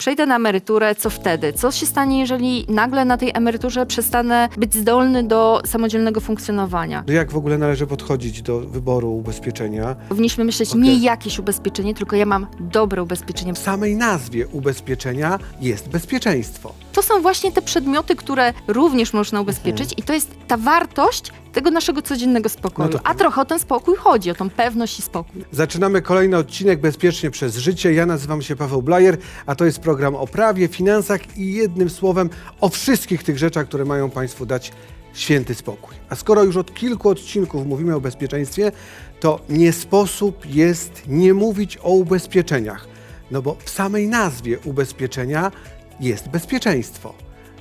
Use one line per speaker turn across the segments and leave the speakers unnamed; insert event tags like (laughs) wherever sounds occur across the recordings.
Przejdę na emeryturę, co wtedy? Co się stanie, jeżeli nagle na tej emeryturze przestanę być zdolny do samodzielnego funkcjonowania?
No Jak w ogóle należy podchodzić do wyboru ubezpieczenia?
Powinniśmy myśleć
Okej.
nie jakieś ubezpieczenie, tylko ja mam dobre ubezpieczenie.
W samej nazwie ubezpieczenia jest bezpieczeństwo.
To są właśnie te przedmioty, które również można ubezpieczyć i to jest ta wartość tego naszego codziennego spokoju.
No to-
A trochę o ten spokój chodzi, o tą pewność i spokój.
Zaczynamy kolejny odcinek Bezpiecznie przez życie. Ja nazywam się Paweł Blajer, a to jest program o prawie, finansach i jednym słowem o wszystkich tych rzeczach, które mają Państwu dać święty spokój. A skoro już od kilku odcinków mówimy o bezpieczeństwie, to nie sposób jest nie mówić o ubezpieczeniach. No bo w samej nazwie ubezpieczenia jest bezpieczeństwo.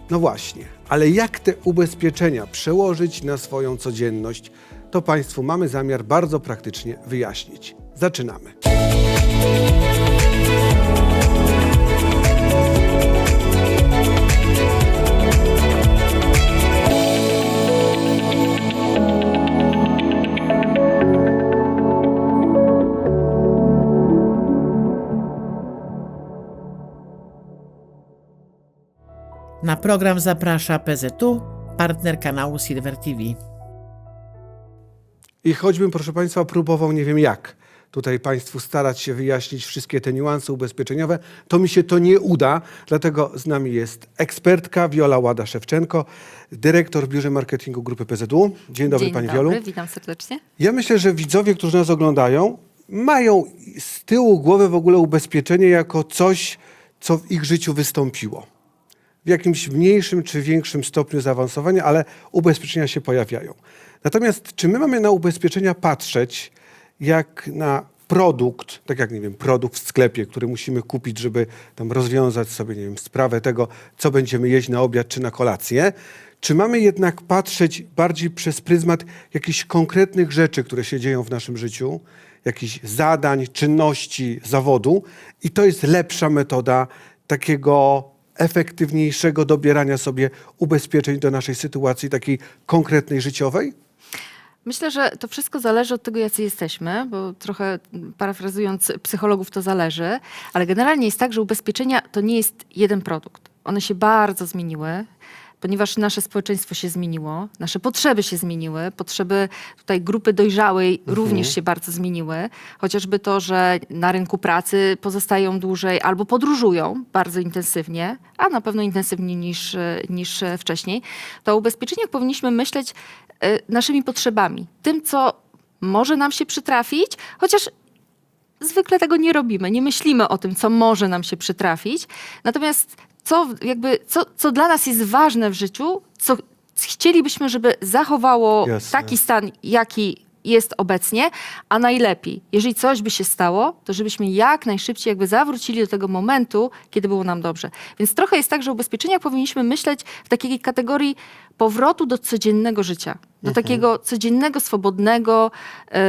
No właśnie, ale jak te ubezpieczenia przełożyć na swoją codzienność, to Państwu mamy zamiar bardzo praktycznie wyjaśnić. Zaczynamy.
Na program zaprasza PZU, partner kanału Silver TV.
I choćbym, proszę Państwa, próbował nie wiem jak tutaj Państwu starać się wyjaśnić wszystkie te niuanse ubezpieczeniowe, to mi się to nie uda. Dlatego z nami jest ekspertka Wiola Łada-Szewczenko, dyrektor w Biurze Marketingu Grupy PZU. Dzień dobry
Dzień
Pani
dobry,
Wiolu.
witam serdecznie.
Ja myślę, że widzowie, którzy nas oglądają, mają z tyłu głowy w ogóle ubezpieczenie jako coś, co w ich życiu wystąpiło. W jakimś mniejszym czy większym stopniu zaawansowania, ale ubezpieczenia się pojawiają. Natomiast czy my mamy na ubezpieczenia patrzeć jak na produkt, tak jak, nie wiem, produkt w sklepie, który musimy kupić, żeby tam rozwiązać sobie, nie wiem, sprawę tego, co będziemy jeść na obiad czy na kolację, czy mamy jednak patrzeć bardziej przez pryzmat jakichś konkretnych rzeczy, które się dzieją w naszym życiu, jakichś zadań, czynności, zawodu i to jest lepsza metoda takiego efektywniejszego dobierania sobie ubezpieczeń do naszej sytuacji takiej konkretnej życiowej?
Myślę, że to wszystko zależy od tego, jacy jesteśmy, bo trochę parafrazując psychologów to zależy, ale generalnie jest tak, że ubezpieczenia to nie jest jeden produkt. One się bardzo zmieniły. Ponieważ nasze społeczeństwo się zmieniło, nasze potrzeby się zmieniły, potrzeby tutaj grupy dojrzałej również się bardzo zmieniły. Chociażby to, że na rynku pracy pozostają dłużej albo podróżują bardzo intensywnie, a na pewno intensywniej niż, niż wcześniej, to o ubezpieczeniach powinniśmy myśleć e, naszymi potrzebami. Tym, co może nam się przytrafić, chociaż zwykle tego nie robimy. Nie myślimy o tym, co może nam się przytrafić. Natomiast co, jakby, co, co dla nas jest ważne w życiu, co chcielibyśmy, żeby zachowało
Jasne.
taki stan, jaki jest obecnie, a najlepiej, jeżeli coś by się stało, to żebyśmy jak najszybciej jakby zawrócili do tego momentu, kiedy było nam dobrze. Więc trochę jest tak, że o ubezpieczeniach powinniśmy myśleć w takiej kategorii powrotu do codziennego życia. Do takiego codziennego, swobodnego, e,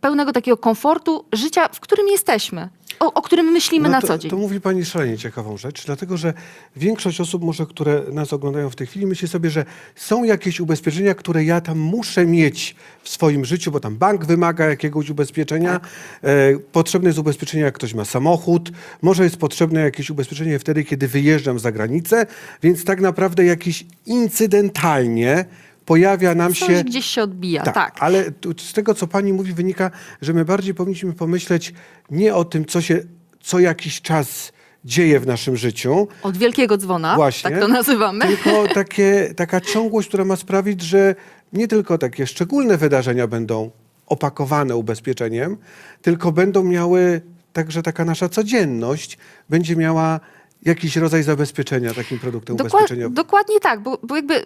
pełnego takiego komfortu życia, w którym jesteśmy, o, o którym myślimy na
No to,
co dzień.
To mówi Pani szalenie ciekawą rzecz, dlatego że większość osób może, które nas oglądają w tej chwili, myśli sobie, że są jakieś ubezpieczenia, które ja tam muszę mieć w swoim życiu, bo tam bank wymaga jakiegoś ubezpieczenia.
Tak.
E, potrzebne jest ubezpieczenie, jak ktoś ma samochód. Może jest potrzebne jakieś ubezpieczenie wtedy, kiedy wyjeżdżam za granicę, więc tak naprawdę jakieś incydentalnie pojawia nam
Coś
się...
gdzieś się odbija,
Tak,
tak.
ale tu, z tego, co pani mówi, wynika, że my bardziej powinniśmy pomyśleć nie o tym, co się co jakiś czas dzieje w naszym życiu,
Od wielkiego dzwona,
Właśnie.
tak to nazywamy.
tylko (laughs) takie, taka ciągłość, która ma sprawić, że nie tylko takie szczególne wydarzenia będą opakowane ubezpieczeniem, tylko będą miały, także taka nasza codzienność będzie miała jakiś rodzaj zabezpieczenia takim produktem
Dokład,
ubezpieczeniowym.
dokładnie tak, bo, bo jakby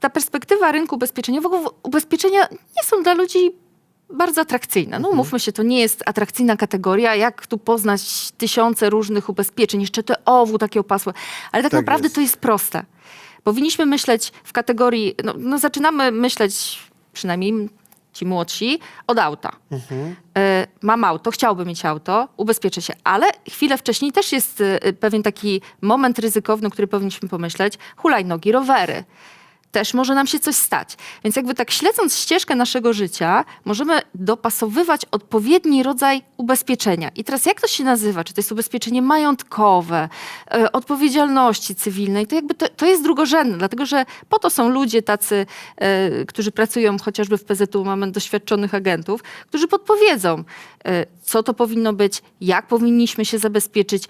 ta perspektywa rynku ubezpieczeniowego, ubezpieczenia nie są dla ludzi bardzo atrakcyjne.
Mhm.
No mówmy się, to nie jest atrakcyjna kategoria, jak tu poznać tysiące różnych ubezpieczeń, jeszcze te owu takie opasłe. Ale tak,
Tak
naprawdę
jest.
to jest proste. Powinniśmy myśleć w kategorii, no, no zaczynamy myśleć, przynajmniej ci młodsi, od auta. E, mam auto, chciałbym mieć auto, ubezpieczę się, ale chwilę wcześniej też jest e, pewien taki moment ryzykowny, który powinniśmy pomyśleć. Hulajnogi, rowery. Też może nam się coś stać. Więc jakby tak śledząc ścieżkę naszego życia, możemy dopasowywać odpowiedni rodzaj ubezpieczenia. I teraz jak to się nazywa? Czy to jest ubezpieczenie majątkowe, e, odpowiedzialności cywilnej? To jakby to, to jest drugorzędne, dlatego że po to są ludzie tacy, e, którzy pracują chociażby w PZU, mamy doświadczonych agentów, którzy podpowiedzą, e, co to powinno być, jak powinniśmy się zabezpieczyć.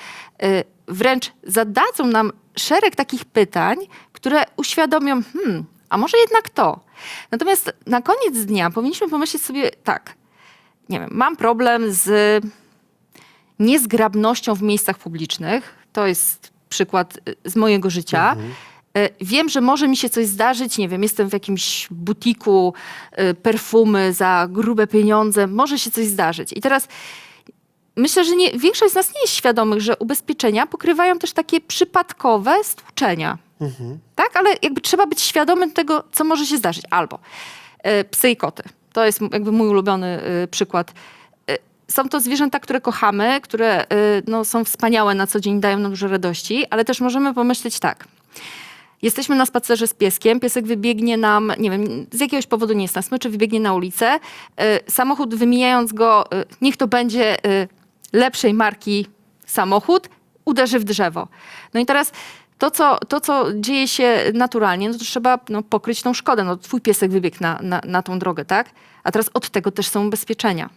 Wręcz zadadzą nam szereg takich pytań, które uświadomią, hmm, a może jednak to. Natomiast na koniec dnia powinniśmy pomyśleć sobie tak, nie wiem, mam problem z niezgrabnością w miejscach publicznych. To jest przykład y, z mojego życia. Y, Wiem, że może mi się coś zdarzyć, nie wiem, jestem w jakimś butiku y, perfumy za grube pieniądze, może się coś zdarzyć. I teraz myślę, że nie, większość z nas nie jest świadomych, że ubezpieczenia pokrywają też takie przypadkowe stłuczenia. Tak, ale jakby trzeba być świadomym tego, co może się zdarzyć. Albo e, psy i koty. To jest jakby mój ulubiony e, przykład. E, Są to zwierzęta, które kochamy, które no, są wspaniałe na co dzień, dają nam dużo radości, ale też możemy pomyśleć tak. Jesteśmy na spacerze z pieskiem, piesek wybiegnie nam, nie wiem, z jakiegoś powodu nie jest na smyczy, wybiegnie na ulicę. Samochód wymijając go, niech to będzie lepszej marki samochód, uderzy w drzewo. No i teraz to, co, to, co dzieje się naturalnie, no to trzeba no, pokryć tą szkodę. No, twój piesek wybiegł na, na, na tą drogę, tak? A teraz od tego też są ubezpieczenia.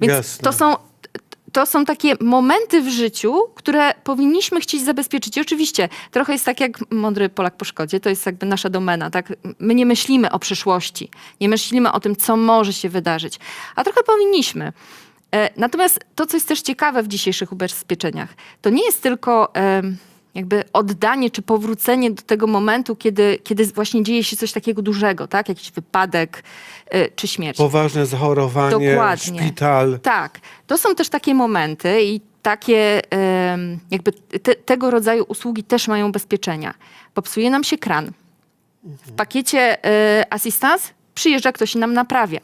Więc
Jasne.
to są, to są takie momenty w życiu, które powinniśmy chcieć zabezpieczyć. I oczywiście trochę jest tak jak mądry Polak po szkodzie, to jest jakby nasza domena. Tak? My nie myślimy o przyszłości, nie myślimy o tym, co może się wydarzyć, a trochę powinniśmy. E, Natomiast to, co jest też ciekawe w dzisiejszych ubezpieczeniach, to nie jest tylko jakby oddanie czy powrócenie do tego momentu, kiedy, kiedy właśnie dzieje się coś takiego dużego, tak? Jakiś wypadek e, czy śmierć.
Poważne zachorowanie,
Dokładnie.
szpital.
Tak, to są też takie momenty i takie em, jakby te, tego rodzaju usługi też mają ubezpieczenia. Popsuje nam się kran. W pakiecie e, assistance przyjeżdża ktoś i nam naprawia.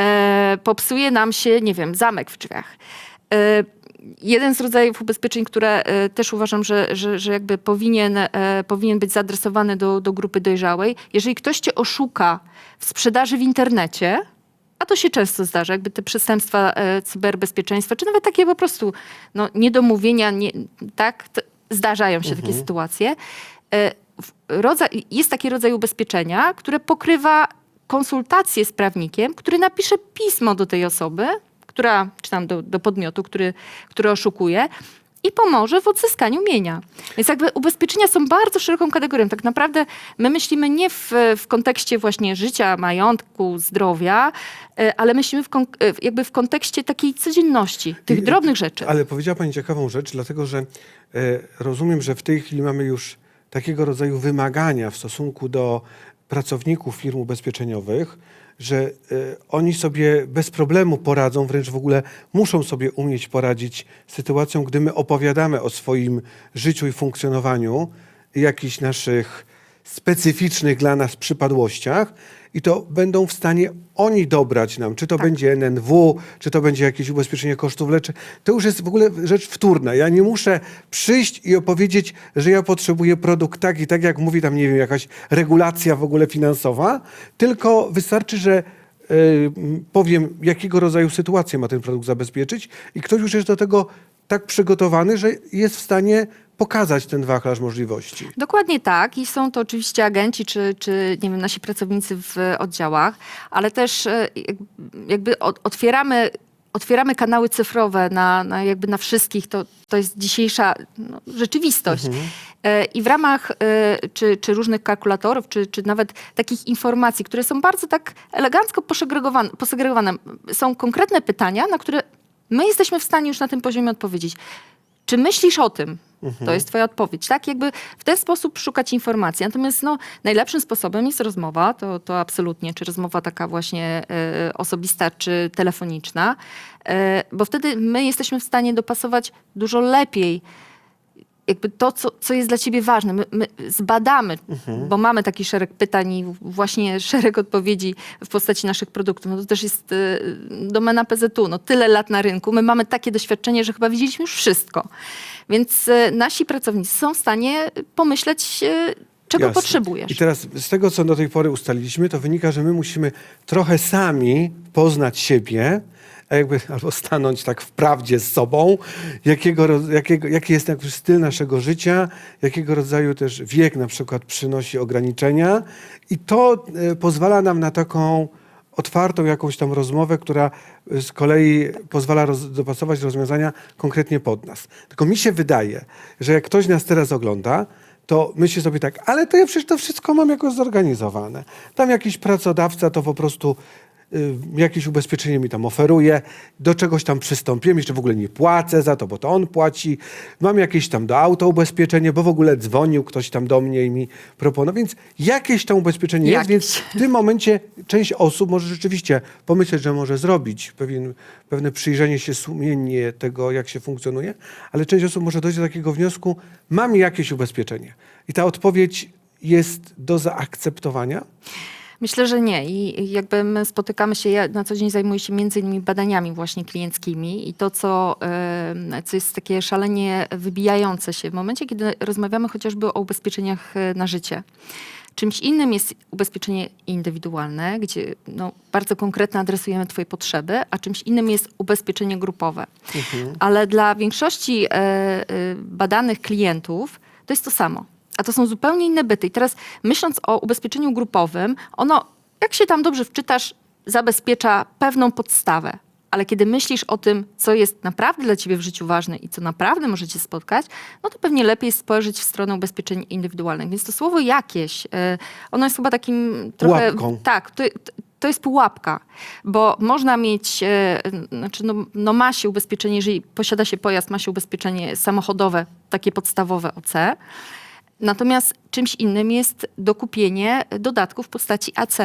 E, popsuje nam się, nie wiem, zamek w drzwiach. E, jeden z rodzajów ubezpieczeń, które e, też uważam, że, że, że jakby powinien, e, powinien być zaadresowany do, do grupy dojrzałej. Jeżeli ktoś cię oszuka w sprzedaży w internecie, a to się często zdarza, jakby te przestępstwa e, cyberbezpieczeństwa, czy nawet takie po prostu no, niedomówienia, nie, tak, to zdarzają się takie sytuacje. Rodzaj, jest taki rodzaj ubezpieczenia, które pokrywa konsultację z prawnikiem, który napisze pismo do tej osoby, która, czy tam do, do podmiotu, który, który oszukuje i pomoże w odzyskaniu mienia. Więc jakby ubezpieczenia są bardzo szeroką kategorią. Tak naprawdę my myślimy nie w, w kontekście właśnie życia, majątku, zdrowia, e, ale myślimy w, e, jakby w kontekście takiej codzienności, tych
I-
drobnych rzeczy.
Ale powiedziała Pani ciekawą rzecz, dlatego że e, rozumiem, że w tej chwili mamy już takiego rodzaju wymagania w stosunku do pracowników firm ubezpieczeniowych, że e, oni sobie bez problemu poradzą, wręcz w ogóle muszą sobie umieć poradzić z sytuacją, gdy my opowiadamy o swoim życiu i funkcjonowaniu jakichś naszych specyficznych dla nas przypadłościach i to będą w stanie oni dobrać nam, czy to będzie NNW, czy to będzie jakieś ubezpieczenie kosztów leczenia. To już jest w ogóle rzecz wtórna. Ja nie muszę przyjść i opowiedzieć, że ja potrzebuję produkt tak i tak, jak mówi tam, nie wiem, jakaś regulacja w ogóle finansowa, tylko wystarczy, że y, powiem, jakiego rodzaju sytuację ma ten produkt zabezpieczyć i ktoś już jest do tego tak przygotowany, że jest w stanie pokazać ten wachlarz możliwości.
Dokładnie tak. I są to oczywiście agenci, czy, czy nie wiem, nasi pracownicy w oddziałach, ale też e, jak- jakby otwieramy, otwieramy kanały cyfrowe na, na, jakby na wszystkich. To, to jest dzisiejsza no, rzeczywistość. E, I w ramach e, czy, czy różnych kalkulatorów, czy, czy nawet takich informacji, które są bardzo tak elegancko posegregowane, posegregowane, są konkretne pytania, na które my jesteśmy w stanie już na tym poziomie odpowiedzieć. Czy myślisz o tym? To jest twoja odpowiedź, tak? Jakby w ten sposób szukać informacji. Natomiast no, najlepszym sposobem jest rozmowa, to, to absolutnie, czy rozmowa taka właśnie e, osobista, czy telefoniczna, e, bo wtedy my jesteśmy w stanie dopasować dużo lepiej jakby to, co, co jest dla ciebie ważne. My, my zbadamy, bo mamy taki szereg pytań i właśnie (laughs) szereg odpowiedzi w postaci naszych produktów. No to też jest y, domena PZU. No, tyle lat na rynku. My mamy takie doświadczenie, że chyba widzieliśmy już wszystko. Więc y, nasi pracownicy są w stanie pomyśleć y, czego
Jasne.
potrzebujesz.
I teraz z tego, co do tej pory ustaliliśmy, to wynika, że my musimy trochę sami poznać siebie, jakby (laughs) albo stanąć tak w prawdzie z sobą, jakiego, jakiego, jaki jest jakby styl naszego życia, jakiego rodzaju też wiek na przykład przynosi ograniczenia i to e, pozwala nam na taką otwartą jakąś tam rozmowę, która z kolei pozwala roz, dopasować rozwiązania konkretnie pod nas. Tylko mi się wydaje, że jak ktoś nas teraz ogląda, to myśli sobie tak, ale to ja przecież to wszystko mam jakoś zorganizowane. Tam jakiś pracodawca to po prostu jakieś ubezpieczenie mi tam oferuje, do czegoś tam przystąpiłem, jeszcze w ogóle nie płacę za to, bo to on płaci. Mam jakieś tam do auta ubezpieczenie, bo w ogóle dzwonił ktoś tam do mnie i mi proponował, więc jakieś tam ubezpieczenie jest,
Jakieś.
więc w tym momencie część osób może rzeczywiście pomyśleć, że może zrobić pewien, pewne przyjrzenie się sumiennie tego, jak się funkcjonuje, ale część osób może dojść do takiego wniosku, mam jakieś ubezpieczenie. I ta odpowiedź jest do zaakceptowania.
Myślę, że nie. I jakby my spotykamy się, ja na co dzień zajmuję się między innymi badaniami właśnie klienckimi i to, co, co jest takie szalenie wybijające się w momencie, kiedy rozmawiamy chociażby o ubezpieczeniach e, na życie. Czymś innym jest ubezpieczenie indywidualne, gdzie no, bardzo konkretnie adresujemy Twoje potrzeby, a czymś innym jest ubezpieczenie grupowe. Ale dla większości e, e, badanych klientów to jest to samo. A to są zupełnie inne byty. I teraz myśląc o ubezpieczeniu grupowym, ono, jak się tam dobrze wczytasz, zabezpiecza pewną podstawę. Ale kiedy myślisz o tym, co jest naprawdę dla ciebie w życiu ważne i co naprawdę może cię spotkać, no to pewnie lepiej spojrzeć w stronę ubezpieczeń indywidualnych. Więc to słowo jakieś, e, ono jest chyba takim trochę...
Pułapką.
Tak, to, to jest pułapka, bo można mieć, e, znaczy no, no ma się ubezpieczenie, jeżeli posiada się pojazd, ma się ubezpieczenie samochodowe, takie podstawowe OC. Natomiast czymś innym jest dokupienie dodatku w postaci AC.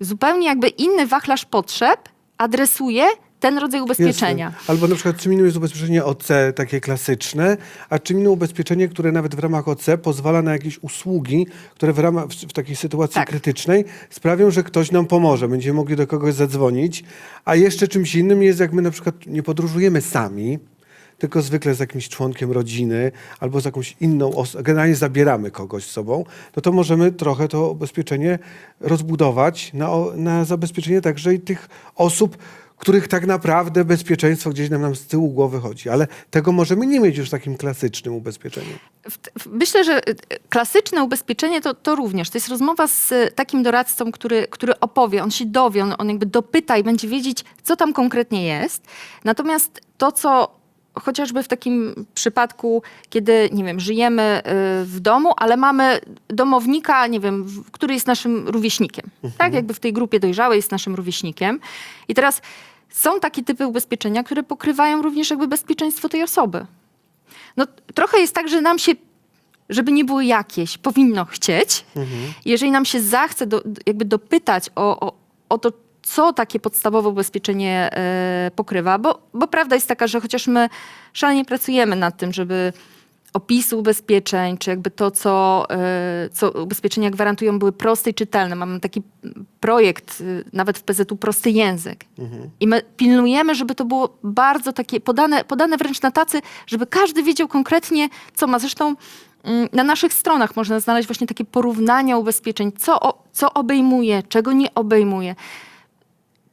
Zupełnie jakby inny wachlarz potrzeb adresuje ten rodzaj ubezpieczenia.
Jasne. Albo na przykład czym innym jest ubezpieczenie OC, takie klasyczne, a czym innym ubezpieczenie, które nawet w ramach OC pozwala na jakieś usługi, które w, ramach, w, w takiej sytuacji
Tak.
krytycznej sprawią, że ktoś nam pomoże, będziemy mogli do kogoś zadzwonić. A jeszcze czymś innym jest, jak my na przykład nie podróżujemy sami, tylko zwykle z jakimś członkiem rodziny albo z jakąś inną osobą, generalnie zabieramy kogoś z sobą, no to możemy trochę to ubezpieczenie rozbudować na, na zabezpieczenie także i tych osób, których tak naprawdę bezpieczeństwo gdzieś nam, nam z tyłu głowy chodzi. Ale tego możemy nie mieć już w takim klasycznym ubezpieczeniu.
Myślę, że y, klasyczne ubezpieczenie to, to również. To jest rozmowa z y, takim doradcą, który, który opowie, on się dowie, on, on jakby dopyta i będzie wiedzieć, co tam konkretnie jest. Natomiast to, co chociażby w takim przypadku, kiedy, nie wiem, żyjemy y, w domu, ale mamy domownika, nie wiem, który jest naszym rówieśnikiem. Tak, jakby w tej grupie dojrzałej jest naszym rówieśnikiem. I teraz są takie typy ubezpieczenia, które pokrywają również jakby bezpieczeństwo tej osoby. No trochę jest tak, że nam się, żeby nie było jakieś, powinno chcieć. Jeżeli nam się zachce do, jakby dopytać o, o, o to, co takie podstawowe ubezpieczenie e, pokrywa, bo, bo prawda jest taka, że chociaż my szalenie pracujemy nad tym, żeby opisy ubezpieczeń, czy jakby to, co, e, co ubezpieczenia gwarantują, były proste i czytelne. Mamy taki projekt, y, nawet w PZU, prosty język. I my pilnujemy, żeby to było bardzo takie podane, podane wręcz na tacy, żeby każdy wiedział konkretnie, co ma. Zresztą mm, na naszych stronach można znaleźć właśnie takie porównania ubezpieczeń, co, co obejmuje, czego nie obejmuje.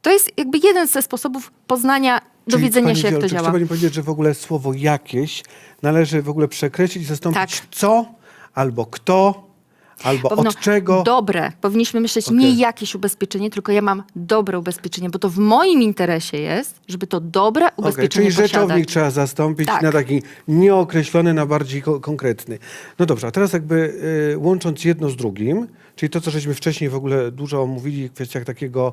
To jest jakby jeden ze sposobów poznania, dowiedzenia
Pani
się, jak
Wiolu,
to działa.
Chce pani powiedzieć, że w ogóle słowo jakieś należy w ogóle przekreślić i zastąpić
Tak.
co, albo kto, albo
Powinno
od czego.
Dobre. Powinniśmy myśleć
Okej.
nie jakieś ubezpieczenie, tylko ja mam dobre ubezpieczenie, bo to w moim interesie jest, żeby to dobre
Okej,
ubezpieczenie
czyli rzeczownik
posiadać.
trzeba zastąpić
Tak.
na taki nieokreślony, na bardziej ko- konkretny. No dobrze, a teraz jakby y, łącząc jedno z drugim, czyli to, co żeśmy wcześniej w ogóle dużo omówili w kwestiach takiego,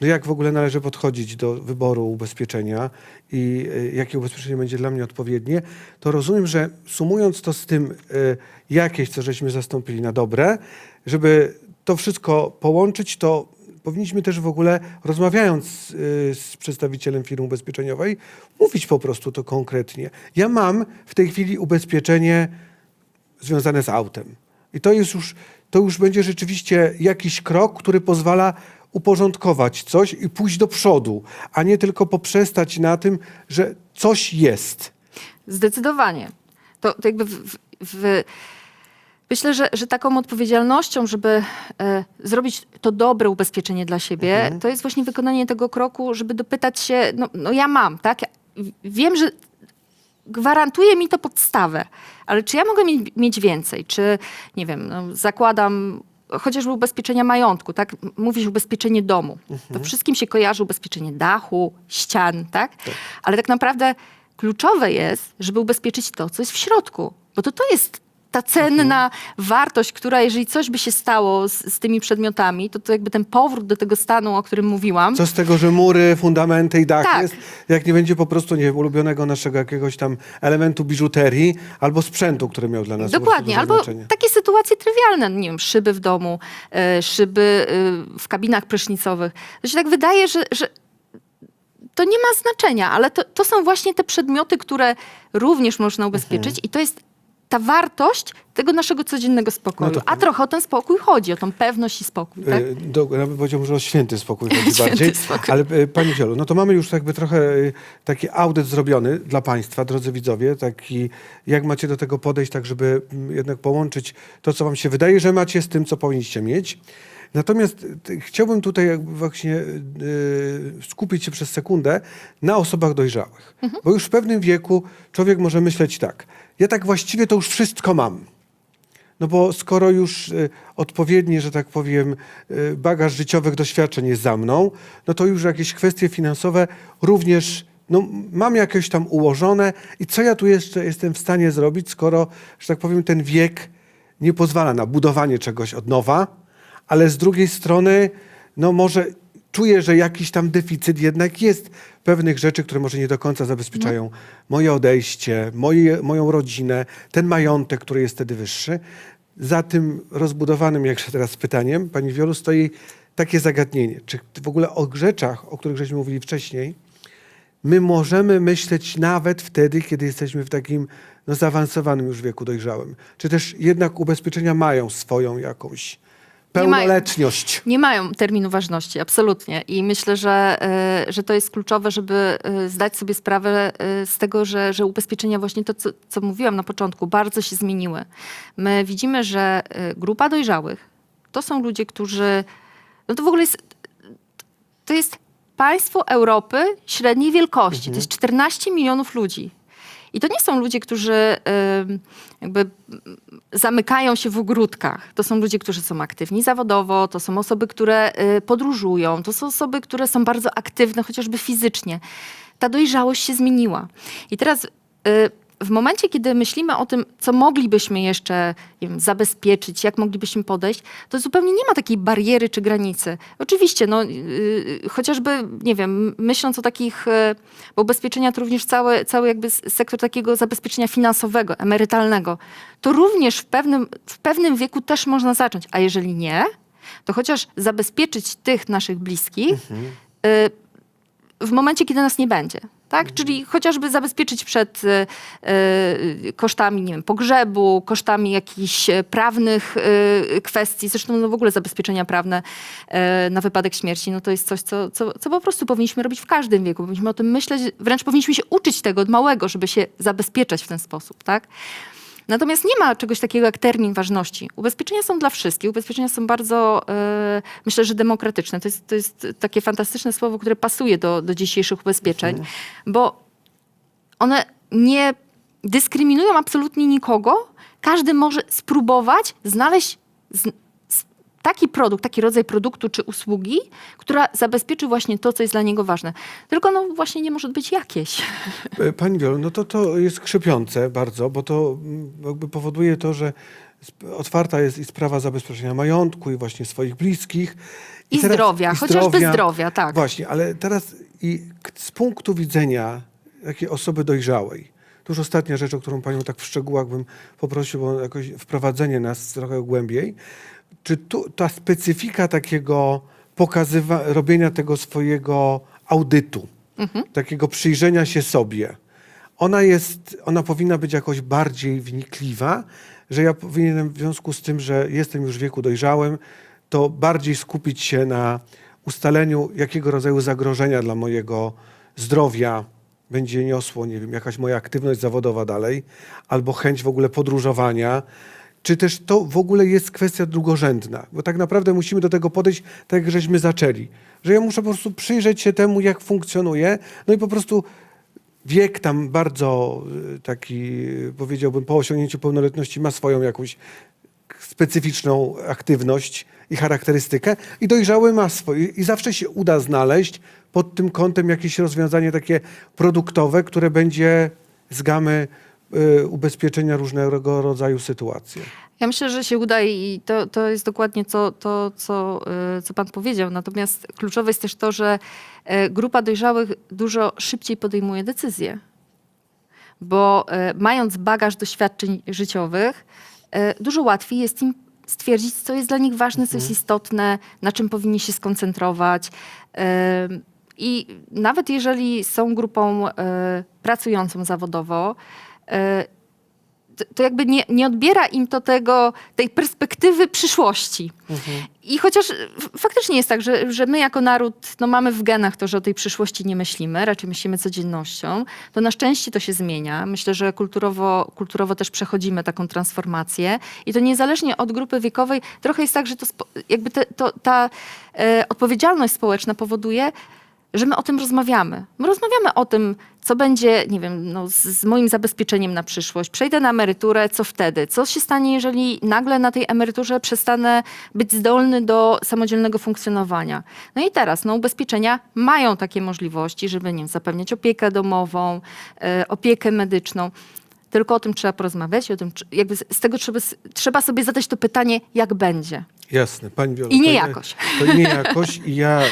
no jak w ogóle należy podchodzić do wyboru ubezpieczenia i y, jakie ubezpieczenie będzie dla mnie odpowiednie, to rozumiem, że sumując to z tym y, jakieś, co żeśmy zastąpili na dobre, żeby to wszystko połączyć, to powinniśmy też w ogóle, rozmawiając y, z przedstawicielem firmy ubezpieczeniowej, mówić po prostu to konkretnie. Ja mam w tej chwili ubezpieczenie związane z autem. I to jest już, to już będzie rzeczywiście jakiś krok, który pozwala uporządkować coś i pójść do przodu, a nie tylko poprzestać na tym, że coś jest.
Zdecydowanie. To, to jakby w, w, Myślę, że, że taką odpowiedzialnością, żeby e, zrobić to dobre ubezpieczenie dla siebie,
Mhm.
to jest właśnie wykonanie tego kroku, żeby dopytać się, no, no ja mam, tak? Ja wiem, że gwarantuje mi to podstawę, ale czy ja mogę mieć, mieć więcej? Czy, nie wiem, no, zakładam chociażby ubezpieczenia majątku, tak? Mówisz ubezpieczenie domu. To wszystkim się kojarzy ubezpieczenie dachu, ścian, tak? Ale tak naprawdę kluczowe jest, żeby ubezpieczyć to, co jest w środku, bo to to jest ta cenna wartość, która jeżeli coś by się stało z, z tymi przedmiotami, to to jakby ten powrót do tego stanu, o którym mówiłam,
Co z tego, że mury, fundamenty i dach
Tak.
jest, jak nie będzie po prostu, nie wiem, ulubionego naszego jakiegoś tam elementu biżuterii albo sprzętu, który miał dla nas po prostu
Dokładnie,
duże
albo
znaczenie.
takie sytuacje trywialne, nie wiem, szyby w domu, e, szyby e, w kabinach prysznicowych. To się tak wydaje, że, że to nie ma znaczenia, ale to, to są właśnie te przedmioty, które również można ubezpieczyć
Mhm.
i to jest ta wartość tego naszego codziennego spokoju.
No to-
A trochę o ten spokój chodzi, o tą pewność i spokój, tak?
E, Do, ja bym powiedział, że o święty spokój chodzi (laughs)
Święty
bardziej.
spokój.
Ale e, Pani Wiolu, no to mamy już jakby trochę e, taki audyt zrobiony dla Państwa, drodzy widzowie, taki jak macie do tego podejść, tak żeby mm, jednak połączyć to, co Wam się wydaje, że macie z tym, co powinniście mieć. Natomiast e, chciałbym tutaj jakby właśnie e, skupić się przez sekundę na osobach dojrzałych. Bo już w pewnym wieku człowiek może myśleć tak, ja tak właściwie to już wszystko mam. No bo skoro już y, odpowiedni, że tak powiem, y, bagaż życiowych doświadczeń jest za mną, no to już jakieś kwestie finansowe również no, mam jakieś tam ułożone i co ja tu jeszcze jestem w stanie zrobić, skoro, że tak powiem, ten wiek nie pozwala na budowanie czegoś od nowa, ale z drugiej strony, no może czuję, że jakiś tam deficyt jednak jest pewnych rzeczy, które może nie do końca zabezpieczają moje odejście, moje, moją rodzinę, ten majątek, który jest wtedy wyższy. Za tym rozbudowanym, jakże teraz pytaniem, Pani Wiolu, stoi takie zagadnienie. Czy w ogóle o rzeczach, o których żeśmy mówili wcześniej, my możemy myśleć nawet wtedy, kiedy jesteśmy w takim no, zaawansowanym już wieku dojrzałym. Czy też jednak ubezpieczenia mają swoją jakąś
Nie mają.
pełnoletność?
Nie mają terminu ważności, absolutnie. I myślę, że, e, że to jest kluczowe, żeby e, zdać sobie sprawę e, z tego, że, że ubezpieczenia, właśnie to, co, co mówiłam na początku, bardzo się zmieniły. My widzimy, że grupa dojrzałych to są ludzie, którzy. No to w ogóle jest. To jest państwo Europy średniej wielkości. To jest 14 milionów ludzi. I to nie są ludzie, którzy jakby zamykają się w ogródkach. To są ludzie, którzy są aktywni zawodowo, to są osoby, które y, podróżują, to są osoby, które są bardzo aktywne, chociażby fizycznie. Ta dojrzałość się zmieniła. I teraz y, w momencie, kiedy myślimy o tym, co moglibyśmy jeszcze nie wiem, zabezpieczyć, jak moglibyśmy podejść, to zupełnie nie ma takiej bariery czy granicy. Oczywiście, no, yy, chociażby, nie wiem, myśląc o takich, yy, bo ubezpieczenia to również cały, cały jakby sektor takiego zabezpieczenia finansowego, emerytalnego, to również w pewnym, w pewnym wieku też można zacząć. A jeżeli nie, to chociaż zabezpieczyć tych naszych bliskich, yy, w momencie, kiedy nas nie będzie. Tak? Czyli chociażby zabezpieczyć przed e, e, kosztami nie wiem, pogrzebu, kosztami jakichś e, prawnych e, kwestii. Zresztą no w ogóle zabezpieczenia prawne e, na wypadek śmierci no to jest coś, co, co, co po prostu powinniśmy robić w każdym wieku. Powinniśmy o tym myśleć, wręcz powinniśmy się uczyć tego od małego, żeby się zabezpieczać w ten sposób. Tak? Natomiast nie ma czegoś takiego jak termin ważności. Ubezpieczenia są dla wszystkich. Ubezpieczenia są bardzo, e, myślę, że demokratyczne. To jest, to jest takie fantastyczne słowo, które pasuje do, do dzisiejszych ubezpieczeń, bo one nie dyskryminują absolutnie nikogo. Każdy może spróbować znaleźć taki produkt, taki rodzaj produktu czy usługi, która zabezpieczy właśnie to, co jest dla niego ważne. Tylko no właśnie nie może być jakieś. (laughs)
E, Pani Wiolu, no to to jest krzepiące bardzo, bo to mm, jakby powoduje to, że otwarta jest i sprawa zabezpieczenia majątku i właśnie swoich bliskich.
I zdrowia, chociażby zdrowia, tak.
Właśnie, ale teraz i z punktu widzenia takiej osoby dojrzałej, to już ostatnia rzecz, o którą Panią tak w szczegółach bym poprosił o jakoś wprowadzenie nas trochę głębiej. Czy tu ta specyfika takiego pokazywa, robienia tego swojego audytu, takiego przyjrzenia się sobie, ona jest, ona powinna być jakoś bardziej wnikliwa, że ja powinienem w związku z tym, że jestem już w wieku dojrzałym, to bardziej skupić się na ustaleniu, jakiego rodzaju zagrożenia dla mojego zdrowia będzie niosło, nie wiem, jakaś moja aktywność zawodowa dalej, albo chęć w ogóle podróżowania, czy też to w ogóle jest kwestia drugorzędna? Bo tak naprawdę musimy do tego podejść tak, jak żeśmy zaczęli. Że ja muszę po prostu przyjrzeć się temu, jak funkcjonuje, no i po prostu wiek tam bardzo y, taki, y, powiedziałbym, po osiągnięciu pełnoletności ma swoją jakąś specyficzną aktywność i charakterystykę i dojrzały ma swoje i zawsze się uda znaleźć pod tym kątem jakieś rozwiązanie takie produktowe, które będzie z gamy y, ubezpieczenia różnego rodzaju sytuacje.
Ja myślę, że się uda i to, to jest dokładnie to, to co, y, co pan powiedział. Natomiast kluczowe jest też to, że y, grupa dojrzałych dużo szybciej podejmuje decyzje. Bo mając bagaż doświadczeń życiowych, dużo łatwiej jest im stwierdzić, co jest dla nich ważne, co jest istotne, na czym powinni się skoncentrować. Y, I nawet jeżeli są grupą y, pracującą zawodowo, to- jakby nie, nie odbiera im to tego, tej perspektywy przyszłości. I chociaż f- faktycznie jest tak, że, że my jako naród no mamy w genach to, że o tej przyszłości nie myślimy, raczej myślimy codziennością, to na szczęście to się zmienia. Myślę, że kulturowo, kulturowo też przechodzimy taką transformację i to niezależnie od grupy wiekowej, trochę jest tak, że to jakby te, to, ta e, odpowiedzialność społeczna powoduje, że my o tym rozmawiamy. My rozmawiamy o tym, co będzie, nie wiem, no, z, z moim zabezpieczeniem na przyszłość. Przejdę na emeryturę, co wtedy? Co się stanie, jeżeli nagle na tej emeryturze przestanę być zdolny do samodzielnego funkcjonowania? No i teraz, no, ubezpieczenia mają takie możliwości, żeby, nie wiem, zapewniać opiekę domową, e, opiekę medyczną. Tylko o tym trzeba porozmawiać, i o tym, jakby z z tego trzeba, trzeba sobie zadać to pytanie, jak będzie.
Jasne, pani Wiolo.
I nie
to-
jakoś.
To nie jakoś i ja e,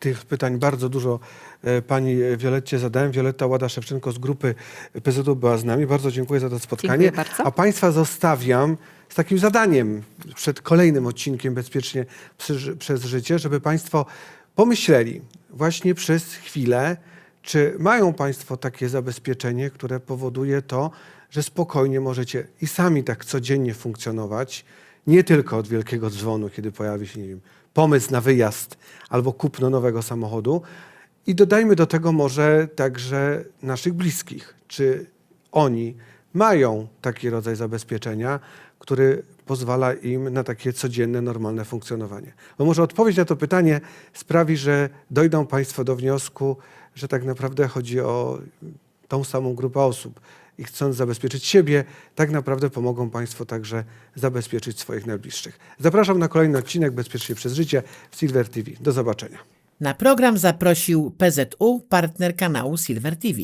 tych pytań bardzo dużo e, pani Wioletcie zadałem. Wioletta Łada-Szewczenko z grupy PZU była z nami. Bardzo dziękuję za to spotkanie.
Dziękuję bardzo.
A państwa zostawiam z takim zadaniem przed kolejnym odcinkiem Bezpiecznie przy, przez życie, żeby państwo pomyśleli właśnie przez chwilę, czy mają państwo takie zabezpieczenie, które powoduje to, że spokojnie możecie i sami tak codziennie funkcjonować, nie tylko od wielkiego dzwonu, kiedy pojawi się, nie wiem, pomysł na wyjazd albo kupno nowego samochodu. I dodajmy do tego może także naszych bliskich. Czy oni mają taki rodzaj zabezpieczenia, który pozwala im na takie codzienne, normalne funkcjonowanie? Bo może odpowiedź na to pytanie sprawi, że dojdą Państwo do wniosku, że tak naprawdę chodzi o tą samą grupę osób. I chcąc zabezpieczyć siebie, tak naprawdę pomogą Państwo także zabezpieczyć swoich najbliższych. Zapraszam na kolejny odcinek Bezpiecznie przez życie w Silver TV. Do zobaczenia.
Na program zaprosił PZU, partner kanału Silver TV.